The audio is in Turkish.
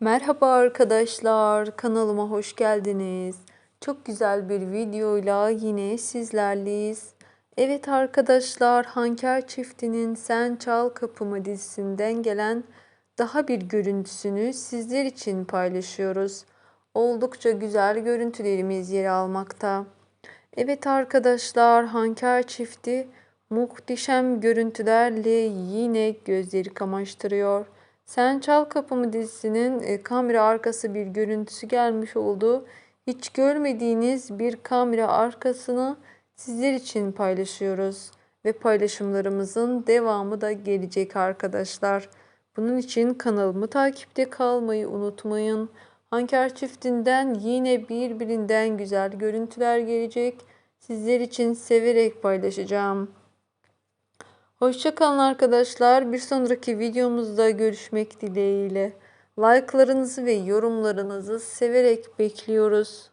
Merhaba arkadaşlar, kanalıma hoş geldiniz. Çok güzel bir videoyla yine sizlerleyiz. Evet arkadaşlar, Hanker çiftinin Sen Çal Kapımı dizisinden gelen daha bir görüntüsünü sizler için paylaşıyoruz. Oldukça güzel görüntülerimiz yer almakta. Evet arkadaşlar, Hanker çifti muhteşem görüntülerle yine gözleri kamaştırıyor. Sen Çal Kapımı dizisinin e, kamera arkası bir görüntüsü gelmiş oldu. Hiç görmediğiniz bir kamera arkasını sizler için paylaşıyoruz. Ve paylaşımlarımızın devamı da gelecek arkadaşlar. Bunun için kanalımı takipte kalmayı unutmayın. Hanker çiftinden yine birbirinden güzel görüntüler gelecek. Sizler için severek paylaşacağım. Hoşçakalın arkadaşlar. Bir sonraki videomuzda görüşmek dileğiyle. Like'larınızı ve yorumlarınızı severek bekliyoruz.